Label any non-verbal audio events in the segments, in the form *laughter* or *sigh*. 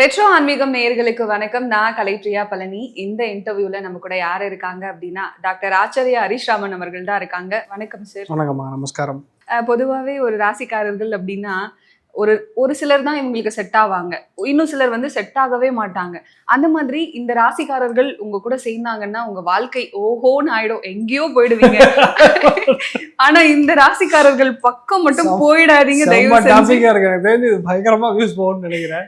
Retro ஆன்மீகம் நேயர்களுக்கு வணக்கம். நான் கலைப்ரியா பழனி. இந்த இன்டர்வியூல நம்ம கூட யார் இருக்காங்க அப்படின்னா டாக்டர் ஆச்சாரியா ஹரிஷ் ராமன் அவர்கள் தான் இருக்காங்க. வணக்கம் சார் வணக்கம்மா. நமஸ்காரம். பொதுவாகவே ஒரு ராசிக்காரர்கள் அப்படின்னா ஒரு ஒரு சிலர் தான் இவங்களுக்கு செட் ஆவாங்க. இன்னும் சிலர் வந்து செட் ஆகவே மாட்டாங்க. அந்த மாதிரி இந்த ராசிக்காரர்கள் உங்க கூட சேர்ந்தாங்கன்னா உங்க வாழ்க்கை ஓஹோன்னு ஆயிடும். எங்கேயோ போயிடுவீங்க. ஆனா இந்த ராசிக்காரர்கள் பக்கம் மட்டும் போயிடாதீங்க பயங்கரமா வியூஸ் போகும்னு நினைக்கிறேன்.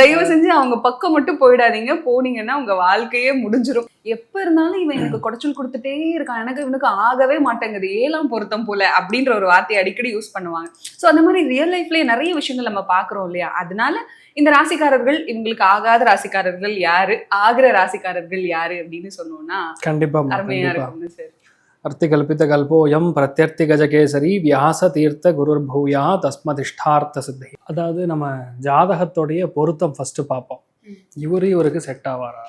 தயவு செஞ்சு அவங்க பக்கம் மட்டும் போயிடாதீங்க. போனீங்கன்னா உங்க வாழ்க்கையே முடிஞ்சிரும். எப்ப இருந்தாலும் இவன் எனக்கு குடைச்சல் கொடுத்துட்டே இருக்கான். எனக்கு இவனுக்கு ஆகவே மாட்டேங்குது. ஏழாம் பொருத்தம் போல அப்படின்ற ஒரு வார்த்தையை அடிக்கடி யூஸ் பண்ணுவாங்க. சோ அந்த மாதிரி ரியல் லைஃப்லயே நிறைய விஷயங்கள் நம்ம பாக்குறோம் இல்லையா? அதனால இந்த ராசிக்காரர்கள் இவங்களுக்கு ஆகாத ராசிக்காரர்கள் யாரு? ஆகிற ராசிக்காரர்கள் யாரு அப்படின்னு சொன்னோம்னா கண்டிப்பா அருமையா இருக்கும்னு சார் அர்த்தி கல்போயம் பிரத்யர்த்தி கஜகேசரி வியாச தீர்த்த குருர் பூயா தஸ்மதிஷ்டார்த்த சித்தி அதாவது நம்ம ஜாதகத்தோடைய பொருத்தம் ஃபர்ஸ்ட் பார்ப்போம். இவரு இவருக்கு செட் ஆவாரா?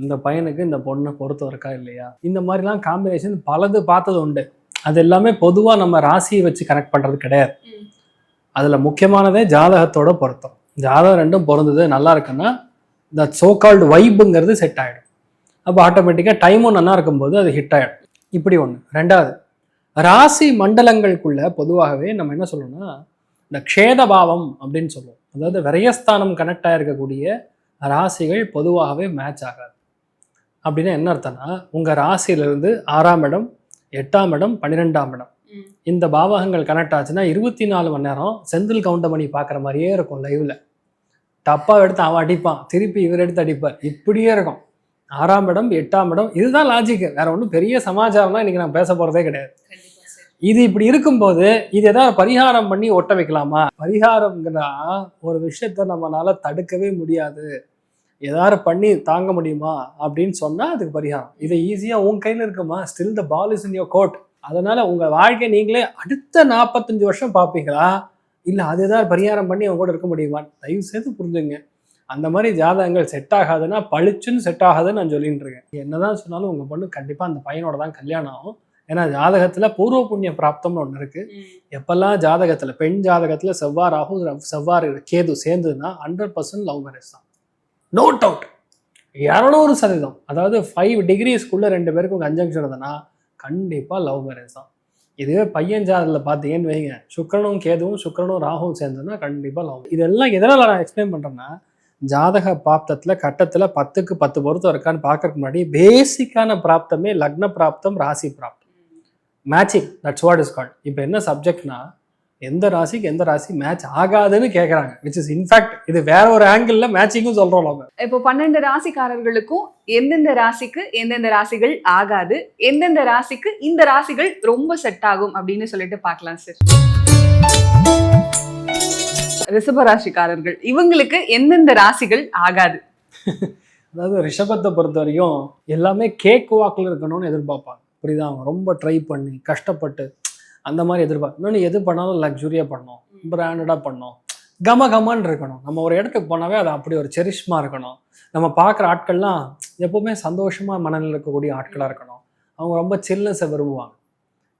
இந்த பையனுக்கு இந்த பொண்ணு பொருத்தம் இருக்கா இல்லையா? இந்த மாதிரிலாம் காம்பினேஷன் பலது பார்த்தது உண்டு. அது எல்லாமே பொதுவா நம்ம ராசியை வச்சு கனெக்ட் பண்றது கிடையாது. அதில் அதுல முக்கியமானதே ஜாதகத்தோட பொருத்தம். ஜாதகம் ரெண்டும் பொருந்தது நல்லா இருக்குன்னா இந்த சோ கால்டு வைப்புங்கிறது செட் ஆகிடும் அப்போ ஆட்டோமேட்டிக்காக டைமும் நல்லா இருக்கும்போது அது ஹிட் ஆகிடும் இப்படி ஒன்று ரெண்டாவது ராசி மண்டலங்களுக்குள்ள பொதுவாகவே நம்ம என்ன சொல்லணும்னா இந்த க்ஷேத பாவம் அப்படின்னு சொல்லுவோம். அதாவது விரயஸ்தானம் கனெக்ட் ஆகிருக்கக்கூடிய ராசிகள் பொதுவாகவே மேட்ச் ஆகாது. அப்படின்னா என்ன அர்த்தம்னா உங்கள் ராசியிலிருந்து ஆறாம் இடம் எட்டாம் இடம் பன்னிரெண்டாம் இடம். இந்த பாவகங்கள் கனெக்ட் ஆச்சுன்னா இருபத்தி நாலு மணி நேரம் செந்தில் கவுண்டமணி பார்க்குற மாதிரியே இருக்கும் லைவ்ல டப்பா எடுத்து அவன் அடிப்பான் திருப்பி இவர் எடுத்து அடிப்பார். இப்படியே இருக்கும். ஆறாம் இடம் எட்டாம் இடம் இதுதான் லாஜிக் வேற ஒன்றும் பெரிய சமாச்சாரம்லாம் இன்னைக்கு நான் பேச போறதே கிடையாது. இது இப்படி இருக்கும்போது இது ஏதாவது பரிகாரம் பண்ணி ஒட்ட வைக்கலாமா? பரிகாரம்ங்கிறா ஒரு விஷயத்த நம்மளால தடுக்கவே முடியாது. ஏதாவது பண்ணி தாங்க முடியுமா? அப்படின்னு சொன்னா அதுக்கு பரிகாரம். இது ஈஸியா உன் கையில இருக்குமா? Still the ball is in your court அதனால உங்க வாழ்க்கை நீங்களே அடுத்த நாற்பத்தஞ்சு வருஷம் பார்ப்பீங்களா? இல்ல அது ஏதாவது பரிகாரம் பண்ணி அவங்க கூட இருக்க முடியுமா? தயவு செய்து புரிஞ்சுங்க. அந்த மாதிரி ஜாதகங்கள் செட் ஆகாதுன்னா பளிச்சுன்னு செட் ஆகாதுன்னு நான் சொல்லிட்டு இருக்கேன். என்னதான் சொன்னாலும் உங்க பொண்ணு கண்டிப்பா அந்த பையனோட தான் கல்யாணம் ஆகும். ஏன்னா ஜாதகத்துல பூர்வ புண்ணிய பிராப்தம்னு ஒன்று இருக்கு. எப்பெல்லாம் ஜாதகத்துல பெண் ஜாதகத்துல செவ்வாய் ராகு செவ்வாறு கேது சேர்ந்ததுன்னா ஹண்ட்ரட் பர்சன்ட் லவ் மேரேஜ் தான். நோ டவுட் இரநூறு சதவீதம். அதாவது ஃபைவ் டிகிரிஸ்க்குள்ள ரெண்டு பேருக்கும் கன்ஜங்ஷன் இருந்ததுன்னா கண்டிப்பா லவ் மேரேஜ் தான். இதுவே பையன் ஜாதகத்தில் பார்த்தீங்கன்னு வைங்க. சுக்கிரனும் கேதுவும் சுக்கிரனும் ராகுவும் சேர்ந்ததுன்னா கண்டிப்பா லவ் இதெல்லாம் எதனால நான் எக்ஸ்பிளைன் பண்றேன்னா ஜாதக பிராப்தத்தில் கட்டத்தில் பத்துக்கு பத்து பொருத்தம் இருக்கான்னு பார்க்கறதுக்கு முன்னாடி பேசிக்கான பிராப்தமே லக்ன பிராப்தம் ராசி பிராப்தம். Matching that's what is called இப்போ என்ன சப்ஜெக்ட்னா எந்த ராசிக்கு எந்த ராசி மேட்ச் ஆகாதுன்னு கேட்குறாங்க விச் இஸ் இன்ஃபேக்ட் இது வேற ஒரு ஆங்கிள் மேட்சிங்கும் சொல்றோம் நம்ம இப்போ பன்னெண்டு ராசிக்காரர்களுக்கும் எந்தெந்த ராசிக்கு எந்தெந்த ராசிகள் ஆகாது எந்தெந்த ராசிக்கு இந்த ராசிகள் ரொம்ப செட் ஆகும் அப்படின்னு சொல்லிட்டு பார்க்கலாம் சார் ரிஷப ராசிக்காரர்கள் இவங்களுக்கு எந்தெந்த ராசிகள் ஆகாது? அதாவது ரிஷபத்தை பொறுத்த வரைக்கும் எல்லாமே கேக் வாக்கில் இருக்கணும்னு எதிர்பார்ப்பாங்க. புரியுதா? அவங்க ரொம்ப ட்ரை பண்ணி கஷ்டப்பட்டு அந்த மாதிரி எதிர்பார்க்க. இன்னொன்று எது பண்ணாலும் லக்ஸுரியாக பண்ணணும். பிராண்டடாக பண்ணணும். கம கமன்னு இருக்கணும். நம்ம ஒரு இடத்துக்கு போனாவே அது அப்படி ஒரு செரிஷ்மா இருக்கணும். நம்ம பார்க்குற ஆட்கள்லாம் எப்பவுமே சந்தோஷமா மனநிலை இருக்கக்கூடிய ஆட்களாக இருக்கணும். அவங்க ரொம்ப சில்னஸை விரும்புவாங்க.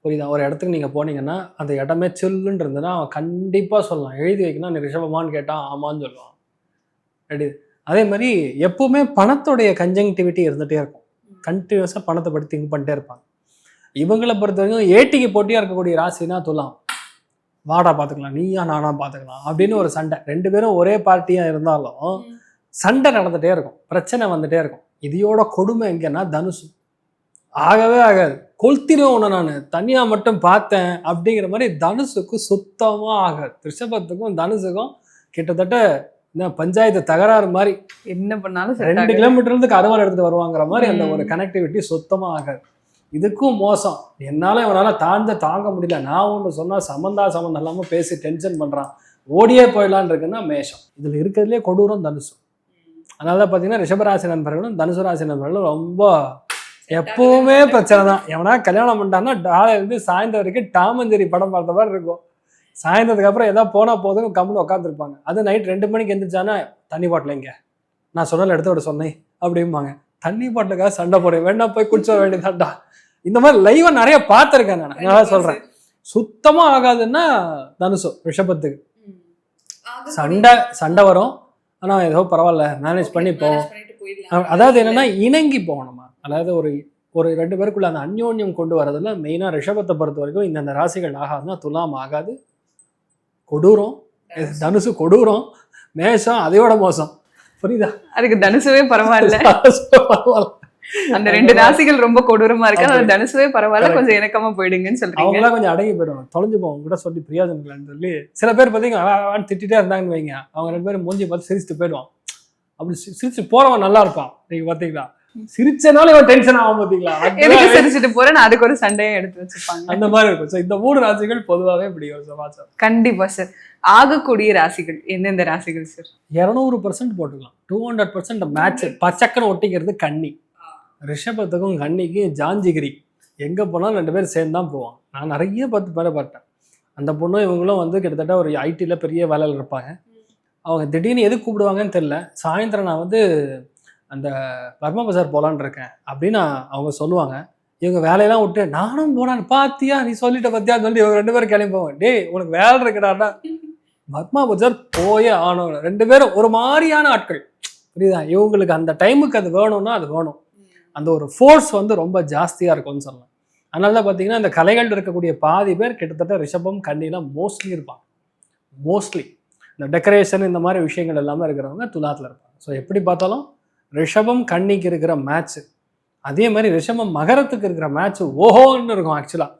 புரியுதா? ஒரு இடத்துக்கு நீங்கள் போனீங்கன்னா அந்த இடமே சில்லுன்னு இருந்ததுன்னா அவன் கண்டிப்பாக சொல்லலாம். எழுதி வைக்கணும் நீ ரிஷபமான்னு கேட்டால் ஆமான்னு சொல்லுவான். ரெடி. அதே மாதிரி எப்பவுமே பணத்தோடைய கன்ஜங்டிவிட்டி இருந்துகிட்டே இருக்கும். கண்டினியூஸாக பணத்தை பற்றி திங்க் பண்ணிட்டே இருப்பாங்க. இவங்களை பொறுத்த வரைக்கும் ஏட்டிக்கு போட்டியாக இருக்கக்கூடிய ராசினா துலாம். வாடா பார்த்துக்கலாம் நீயா நானா பார்த்துக்கலாம் அப்படின்னு ஒரு சண்டை. ரெண்டு பேரும் ஒரே பார்ட்டியாக இருந்தாலும் சண்டை நடந்துகிட்டே இருக்கும். பிரச்சனை வந்துட்டே இருக்கும். இதையோட கொடுமை எங்கன்னா தனுசு. ஆகவே ஆகாது. கொளுத்திடுவேன் உன்னை நான். தனியாக மட்டும் பார்த்தேன் அப்படிங்கிற மாதிரி தனுசுக்கு சுத்தமாக ஆகாது. ரிஷபத்துக்கும் தனுசுக்கும் கிட்டத்தட்ட என்ன பஞ்சாயத்து தகராறு மாதிரி. என்ன பண்ணாலும் ரெண்டு ஆகாது. கிலோமீட்டர் இருந்து அறுவாள் எடுத்துட்டு வருவாங்கிற மாதிரி அந்த. ஒரு கனெக்டிவிட்டி சுத்தமா ஆகாது. இதுக்கும் மோசம். என்னால இவனால தாழ்ந்த தாங்க முடியல. நான் ஒன்று சொன்னா சம்மந்தா சம்மந்தம் இல்லாம பேசி டென்ஷன் பண்றான். ஓடியே போயிடலான்னு இருக்குன்னா மேஷம். இதுல இருக்கிறதுலே கொடூரம் தனுசு. அதனால தான் பார்த்தீங்கன்னா ரிஷபராசி நண்பர்களும் தனுசு ராசி நண்பர்களும் ரொம்ப எப்பவுமே பிரச்சனை தான் எவனா கல்யாணம் பண்ணிட்டான்னா டாலை இருந்து சாயந்தரம் வரைக்கும் டாமஞ்சேரி படம் பார்த்த மாதிரி இருக்கும். சாயந்தரத்துக்கு அப்புறம் ஏதாவது போனா போதும் கம்முன்னு உட்காந்துருப்பாங்க அது நைட் ரெண்டு மணிக்கு எந்திரிச்சானா தண்ணி பாட்டில் எங்க? நான் சொன்னல எடுத்து விட சொன்னேன் அப்படிம்பாங்க. தண்ணி பாட்டிலுக்காக சண்டை போடுறேன். வேணா போய் குடிச்ச வேண்டியதான்டா இந்த மாதிரி லைவா நிறைய பார்த்துருக்கேன் நான். நான் சொல்றேன். சுத்தமா ஆகாதுன்னா தனுசு ரிஷபத்துக்கு. சண்டை சண்டை வரும். ஆனால் ஏதோ பரவாயில்ல. மேனேஜ் பண்ணி போவோம் போயிடலாம். அதாவது என்னன்னா இணங்கி போகணுமா? அதாவது ஒரு ஒரு ரெண்டு பேருக்குள்ள அந்த அந்யோன்யம் கொண்டு வரதுல மெயினாக ரிஷபத்தை பொறுத்த வரைக்கும் இந்தந்த ராசிகள் ஆகாதுன்னா துலாம் ஆகாது கொடூரம் தனுசு. கொடூரம் மேஷம் அதையோட மோசம். புரியுதா? அதுக்கு தனுசுவே பரவாயில்ல. *laughs* அந்த ரெண்டு ராசிகள் ரொம்ப கொடூரமா இருக்கு. அது தனுசுவே பரவாயில்ல. கொஞ்சம் இணக்கமா போயிடுங்கன்னு சொல்றீங்க. அவங்களாம் கொஞ்சம் அடங்கி போயிடுவாங்க. தொலைஞ்சு போவோம். கூட சொல்லி பிரியாஜனம் இல்லைன்னு சொல்லி சில பேர் பார்த்தீங்கன்னா "வா, வான்னு திட்டிட்டே இருந்தாங்கன்னு வைங்க. அவங்க ரெண்டு பேரும் மூஞ்சி பார்த்து சிரிச்சுட்டு போயிடுவான் அப்படி சிரிச்சு போறவன் நல்லா இருப்பான். நீங்க பாத்தீங்களா? சிரிச்சனால இவன் டென்ஷன் ஆகும் பாத்தீங்களா? எதுக்கு சிரிச்சுட்டு போறேன் அதுக்கு ஒரு சண்டையை எடுத்து வச்சுப்பாங்க அந்த மாதிரி இருக்கும். ஸோ இந்த மூணு ராசிகள் பொதுவாகவே இப்படி ஒரு சமாச்சாரம். கண்டிப்பா சார் ஆகக்கூடிய ராசிகள் எந்தெந்த ராசிகள் சார் இரநூறு பர்சன்ட் போட்டுக்கலாம். டூ ஹண்ட்ரட் பர்சன்ட் மேட்ச் பச்சக்கன்னு ஒட்டிக்கிறது கன்னி. ரிஷபத்துக்கும் கன்னிக்கும் ஜாஞ்சிகிரி எங்கே போனாலும் ரெண்டு பேரும் சேர்ந்து தான் போவான் நான் நிறைய பத்து பேரை பார்த்தேன். அந்த பொண்ணும் இவங்களும் வந்து கிட்டத்தட்ட ஒரு ஐடியில் பெரிய வேலையில் இருப்பாங்க. அவங்க திடீர்னு எது கூப்பிடுவாங்கன்னு தெரில சாயந்தரம் நான் வந்து அந்த பர்மா பஜார் போகலான்னு இருக்கேன் அப்படின்னு அவங்க சொல்லுவாங்க. இவங்க வேலையெல்லாம் விட்டு நானும் போனான் பாத்தியா நீ சொல்லிட்ட பத்தியான்னு சொல்லி இவங்க ரெண்டு பேரும் கிளம்பி போவேன் டேய் உனக்கு வேலை இருக்கடாடா. பர்மா பஜார் போயே ஆனோம் ரெண்டு பேரும் ஒரு மாதிரியான ஆட்கள். புரியுதா? இவங்களுக்கு அந்த டைமுக்கு அது வேணும்னா அது வேணும். அந்த ஒரு ஃபோர்ஸ் வந்து ரொம்ப ஜாஸ்தியாக இருக்கும்னு சொல்லலாம். அதனால தான் பார்த்தீங்கன்னா இந்த கலைகள் இருக்கக்கூடிய பாதி பேர் கிட்டத்தட்ட ரிஷபம் கண்ணிலாம் மோஸ்ட்லி இருப்பாங்க. மோஸ்ட்லி இந்த டெக்கரேஷன் இந்த மாதிரி விஷயங்கள் எல்லாமே இருக்கிறவங்க துலாத்தில் இருப்பாங்க. ஸோ எப்படி பார்த்தாலும் ரிஷபம் கன்னிக்கு இருக்கிற மேட்ச்சு அதே மாதிரி ரிஷபம் மகரத்துக்கு இருக்கிற மேட்ச் ஓஹோன்னு இருக்கும் ஆக்சுவலாக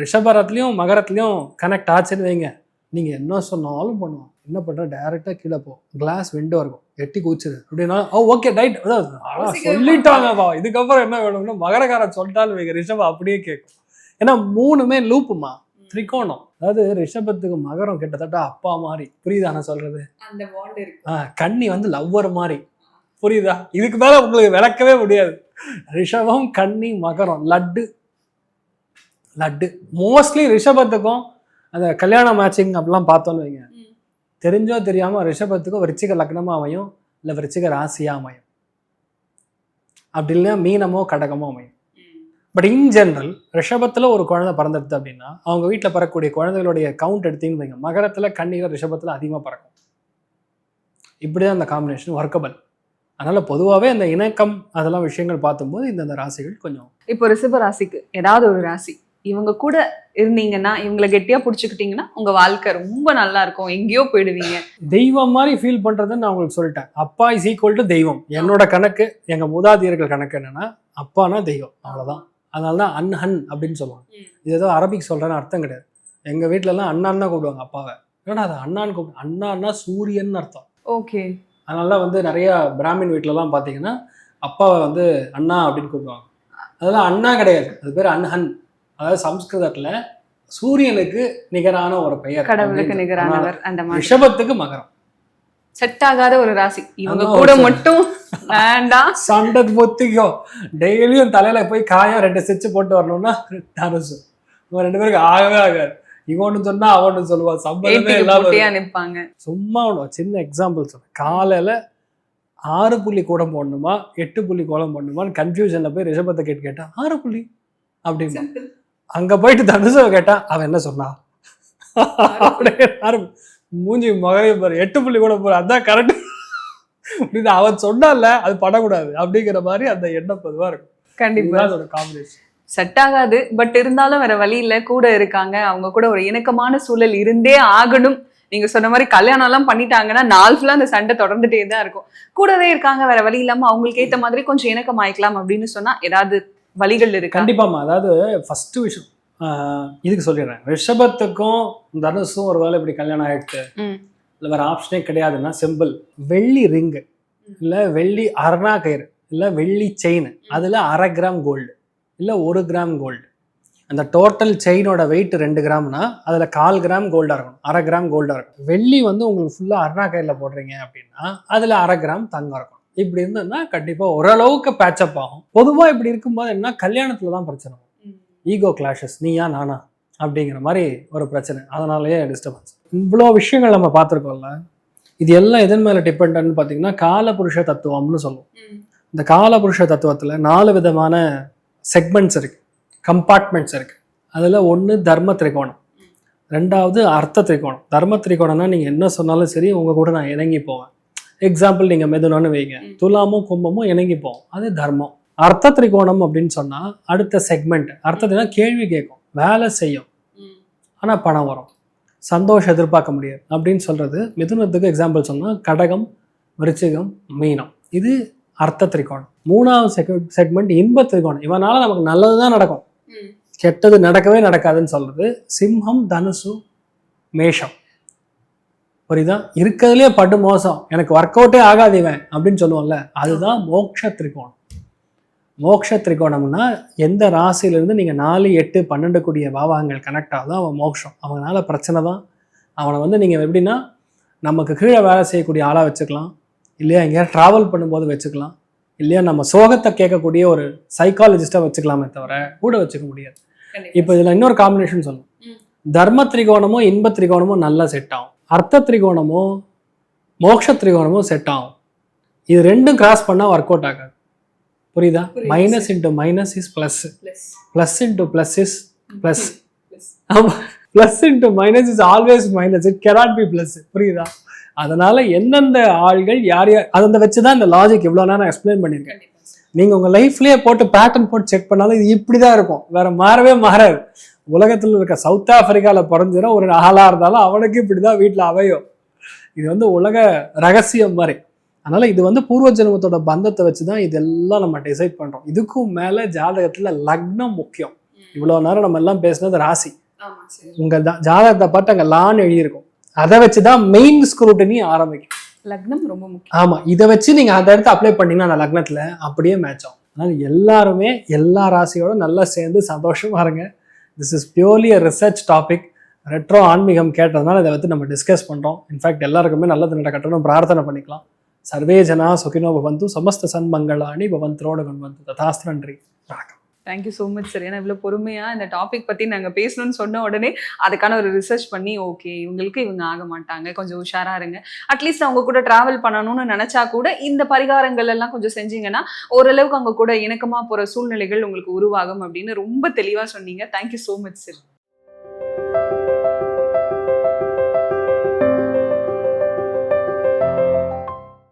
ரிஷபரத்துலேயும் மகரத்துலேயும் கனெக்ட் ஆச்சுன்னு வைங்க. நீங்கள் என்ன சொன்னாலும் பண்ணுவோம். என்ன பண்ணுற டைரெக்டாக கீழே போ. கிளாஸ் விண்டோ இருக்கும். எட்டி கூச்சிரு அப்படின்னா ஓ ஓகே ரைட் சொல்லிட்டாங்கப்பா. இதுக்கப்புறம் என்ன வேணும்னா மகரக்காரன் சொல்லிட்டாலும் வைங்க. ரிஷபம் அப்படியே கேட்கும் ஏன்னா மூணுமே லூப்புமா திரிகோணம். அதாவது ரிஷபத்துக்கு மகரம் கிட்டத்தட்ட அப்பா மாதிரி. புரியுதா நான் சொல்றது? கன்னி வந்து லவ்வர் மாதிரி. புரியுதா? இதுக்கு மேல உங்களுக்கு விளக்கவே முடியாது. ரிஷபம் கன்னி மகரம் லட்டு. லட்டு. மோஸ்ட்லி ரிஷபத்துக்கும் அந்த கல்யாண மேட்சிங் அப்படிலாம் பார்த்தோன்னு வைங்க. தெரிஞ்சோ தெரியாம ரிஷபத்துக்கும் விருச்சிக லக்னமா அமையும் இல்ல விருச்சிக ராசியா அமையும். அப்படி இல்லைன்னா மீனமோ கடகமோ அமையும். பட் இன் ஜென்ரல் ரிஷபத்துல ஒரு குழந்தை பிறந்துடுது அப்படின்னா அவங்க வீட்டில் பிறக்கக்கூடிய குழந்தைகளுடைய கவுண்ட் எடுத்தீங்கன்னு வைங்க. மகரத்துல கன்னிகள் ரிஷபத்துல அதிகமாக பிறக்கும். இப்படிதான் அந்த காம்பினேஷன் ஒர்க்கபிள் அதனால பொதுவாகவே அந்த இணக்கம் அதெல்லாம் விஷயங்கள் பார்த்தும்போது இந்தந்த ராசிகள் கொஞ்சம் இப்போ ரிஷப ராசிக்கு ஏதாவது ஒரு ராசி. இவங்க கூட இருந்தீங்கன்னா இவங்களை கெட்டியா புடிச்சுக்கிட்டீங்கன்னா உங்க வாழ்க்கை ரொம்ப நல்லா இருக்கும். எங்கேயோ போயிடுவீங்க. தெய்வம் மாதிரி ஃபீல் பண்றதுன்னு நான் உங்களுக்கு சொல்லிட்டேன். அப்பா இஸ் ஈக்குவல் டு தெய்வம். என்னோட கணக்கு எங்க மூதாதையர்கள் கணக்கு என்னன்னா அப்பானா தெய்வம். அவ்வளவுதான். அதனால தான் அன்ஹன் அப்படின்னு சொல்லுவாங்க. இது ஏதோ அரபிக் சொல்றேன்னு அர்த்தம் கிடையாது. எங்க வீட்ல எல்லாம் அண்ணான்னு தான் கூப்பிடுவாங்க அப்பாவை. ஏன்னா அது அண்ணான்னு கூப்பிடு அண்ணான்னா சூரியன் அர்த்தம். ஓகே. அதனால தான் வந்து நிறைய பிராமின் வீட்டிலலாம் பார்த்தீங்கன்னா அப்பாவை வந்து அண்ணா அப்படின்னு கூப்பிடுவாங்க. அதெல்லாம் அண்ணா கிடையாது. அது பேர் அன்ஹன். அதாவது சம்ஸ்கிருதத்துல சூரியனுக்கு நிகரான ஒரு பெயர் கடவுளுக்கு. நிகரானவர் அந்த மாதிரி. ரிஷபத்துக்கு மகரம். செட் ஆகாத ஒரு ராசி. இவங்க கூட. மட்டும் வேண்டாம். சண்டை பொத்திக்கும் டெய்லியும் தலையில போய் காயம் ரெண்டு ஸ்டிச் போட்டு வரணும்னா தனுசு. இவங்க ரெண்டு பேருக்கு ஆகவே ஆகாது. இவனு சொன்னா அவனு சொல்லுவான் போட்டியா இருக்கும். நிப்பாங்க? சும்மா ஒன்று சின்ன எக்ஸாம்பிள் சொல்றேன். காலையில ஆறு புள்ளி கூடம் போடணுமா? எட்டு புள்ளி கோலம் போடணுமான்னு கன்ஃபியூஷன்ல போய் ரிஷபத்தை கேட்டு கேட்டா ஆறு புள்ளி அப்படிமா அங்க போயிட்டு தனுசவை கேட்டா அவன் என்ன சொன்னா? அப்படியே மூஞ்சி மகவே பாரு. எட்டு புள்ளி கூட போற. அதான் கரெக்ட் அப்படின்னு அவன் சொன்னால அது படக்கூடாது அப்படிங்கிற மாதிரி அந்த எண்ணம் பொதுவா இருக்கும். கண்டிப்பா. ஒரு காம்பினேஷன் செட் ஆகாது பட் இருந்தாலும் வேற வழி இல்ல. கூட இருக்காங்க அவங்க கூட ஒரு இணக்கமான சூழல் இருந்தே ஆகணும். நீங்க சொன்ன மாதிரி கல்யாணம் எல்லாம் பண்ணிட்டாங்கன்னா நாள் ஃபுல்லா அந்த சண்டை தொடர்ந்துட்டே தான் இருக்கும். கூடவே இருக்காங்க வேற வழி இல்லாம அவங்களுக்கு ஏத்த மாதிரி கொஞ்சம் இணக்கமாயிக்கலாம் அப்படின்னு சொன்னா ஏதாவது வழிகள் இருக்கா? கண்டிப்பாமா அதாவது ஃபர்ஸ்ட் விஷயம் இதுக்கு சொல்லிடுறேன். ரிஷபத்துக்கும் தனுஷும் ஒரு வேளை இப்படி கல்யாணம் ஆயிடுச்சு. இல்லை வேற ஆப்ஷனே கிடையாதுன்னா சிம்பிள் வெள்ளி ரிங்கு இல்லை வெள்ளி அரணா கயிறு இல்லை வெள்ளி செயின் அதில் அரை கிராம் கோல்டு இல்லை ஒரு கிராம் கோல்டு அந்த டோட்டல் செயினோட வெயிட் ரெண்டு கிராம்னா அதில் கால் கிராம் கோல்டாக இருக்கணும் அரை கிராம் கோல்டாக இருக்கும் வெள்ளி வந்து உங்களுக்கு ஃபுல்லாக அரணா கயிறில் போடுறீங்க அப்படின்னா அதில் அரை கிராம் தங்கம் இருக்கும் இப்படி இருந்ததுன்னா கண்டிப்பாக ஓரளவுக்கு பேச்சப் ஆகும். பொதுவாக இப்படி இருக்கும்போது என்ன கல்யாணத்தில் தான் பிரச்சனை ஈகோ கிளாஷஸ் நீயா நானா அப்படிங்கிற மாதிரி ஒரு பிரச்சனை. அதனாலேயே டிஸ்டர்பன்ஸ் இவ்வளோ விஷயங்கள் நம்ம பார்த்துருக்கோம்ல. இது எல்லாம் எதன் மேலே டிபெண்ட்னு பார்த்தீங்கன்னா காலபுருஷ தத்துவம்னு சொல்லுவோம். இந்த காலபுருஷ தத்துவத்தில் நாலு விதமான செக்மெண்ட்ஸ் இருக்கு. கம்பார்ட்மெண்ட்ஸ் இருக்கு. அதில் ஒன்று தர்ம திரிகோணம். ரெண்டாவது அர்த்த திரிகோணம். தர்ம திரிகோணம்னா நீங்கள் என்ன சொன்னாலும் சரி உங்கள் கூட நான் இணங்கி போவேன். எக்ஸாம்பிள் நீங்க மிதுனம்னு வைங்க. துலாமும் கும்பமும் இணங்கிப்போம் அது தர்மம். அர்த்த திரிகோணம் அப்படின்னு சொன்னா அடுத்த செக்மெண்ட் அர்த்தத்தினா கேள்வி கேட்கும். வேலை செய்யும். ஆனா பணம் வரும். சந்தோஷம் எதிர்பார்க்க முடியாது. அப்படின்னு சொல்றது மிதுனத்துக்கு எக்ஸாம்பிள் சொன்னா கடகம் விருச்சிகம் மீனம். இது அர்த்த திரிகோணம். மூணாவது செக்மெண்ட் இன்ப திரிகோணம். இவனால நமக்கு நல்லதுதான் நடக்கும். கெட்டது நடக்கவே நடக்காதுன்னு சொல்றது சிம்மம் தனுசு மேஷம். புரியுதா? இருக்கிறதுலே படு மோசம். எனக்கு ஒர்க் அவுட்டே ஆகாது இவன் அப்படின்னு சொல்லுவோம்ல அதுதான் மோட்ச திரிகோணம். மோட்ச திரிகோணம்னா எந்த ராசியிலிருந்து நீங்க நாலு எட்டு பன்னெண்டு கூடிய பாவகங்கள் கனெக்ட் ஆகுதோ அவன் மோட்சம் அவனால பிரச்சனை தான். அவனை வந்து நீங்க எப்படின்னா நமக்கு கீழே வேலை செய்யக்கூடிய ஆளா வச்சுக்கலாம். இல்லையா எங்கேயாவது ட்ராவல் பண்ணும்போது வச்சுக்கலாம். இல்லையா நம்ம சோகத்தை கேட்கக்கூடிய ஒரு சைக்காலஜிஸ்டா வச்சுக்கலாமே தவிர கூட வச்சுக்க முடியாது. இப்போ இதுல இன்னொரு காம்பினேஷன் சொல்லணும். தர்ம திரிகோணமும் இன்ப திரிகோணமும் நல்லா செட் ஆகும். அர்த்த திரிகோணமும் மோட்ச திரிகோணமும் செட் ஆகும். இது ரெண்டும் கிராஸ் பண்ணா ஒர்க் அவுட் ஆகாது. புரியுதா? Minus into minus is plus plus into plus is plus ஆமா. Plus into minus is always minus it cannot be plus புரியுதா? அதனால எந்தெந்த ஆள்கள் யார் யார் அதை வச்சு தான் இந்த லாஜிக் இவ்வளோ நேரம் எக்ஸ்பிளைன் பண்ணியிருக்கேன். நீங்க உங்க லைஃப்லயே போட்டு பேட்டர்ன் போட்டு செக் பண்ணாலும் இது இப்படிதான் இருக்கும். வேற மாறவே மாறாது. உலகத்துல இருக்க சவுத் ஆப்பிரிக்கால பிறந்துடும் ஒரு ஆளா இருந்தாலும் அவனுக்கு இப்படிதான் வீட்டுல அவையும் இது வந்து உலக ரகசியம் மாதிரி. அதனால இது வந்து பூர்வ ஜென்மத்தோட பந்தத்தை வச்சுதான் இதெல்லாம் நம்ம டிசைட் பண்றோம். இதுக்கும் மேல ஜாதகத்துல லக்னம் முக்கியம். இவ்வளவு நேரம் நம்ம எல்லாம் பேசுனது ராசி. உங்க ஜாதகத்தை பார்த்து அங்க லான்னு எழுதியிருக்கும். அதை வச்சுதான் மெயின் ஸ்க்ரூட்டனி ஆரம்பிக்கும். லக்னம் ரொம்ப முக்கியம். ஆமா இதை வச்சு நீங்க அதை எடுத்து அப்ளை பண்ணீங்கன்னா அந்த லக்னத்துல அப்படியே மேட்ச் ஆகும். அதனால எல்லாருமே எல்லா ராசியோட நல்லா சேர்ந்து சந்தோஷமா இருங்க. This is purely a research topic retro ஆன்மீகம் கேட்டதுனால இதை வந்து நம்ம டிஸ்கஸ் பண்றோம். இன்ஃபேக்ட் எல்லாருக்குமே நல்லது நடக்கட்டும் பிரார்த்தனை பண்ணிக்கலாம். சர்வே ஜனா சுகினோ பவந்து சமஸ்த சன்மங்களாணி பவந்தரோட கொண்டு ததாஸ்து நன்றி. வணக்கம். தேங்க்யூ ஸோ மச் சார் ஏன்னா இவ்வளோ பொறுமையாக இந்த டாபிக் பற்றி நாங்கள் பேசணும்னு சொன்ன உடனே அதுக்கான ஒரு ரிசர்ச் பண்ணி ஓகே இவங்களுக்கு இவங்க ஆக மாட்டாங்க. கொஞ்சம் உஷாராக இருங்க. அட்லீஸ்ட் அவங்க கூட ட்ராவல் பண்ணணும்னு நினச்சா கூட இந்த பரிகாரங்கள் எல்லாம் கொஞ்சம் செஞ்சீங்கன்னா ஓரளவுக்கு அவங்க கூட இணக்கமாக போகிற சூழ்நிலைகள் உங்களுக்கு உருவாகும் அப்படின்னு ரொம்ப தெளிவாக சொன்னீங்க. Thank you so much sir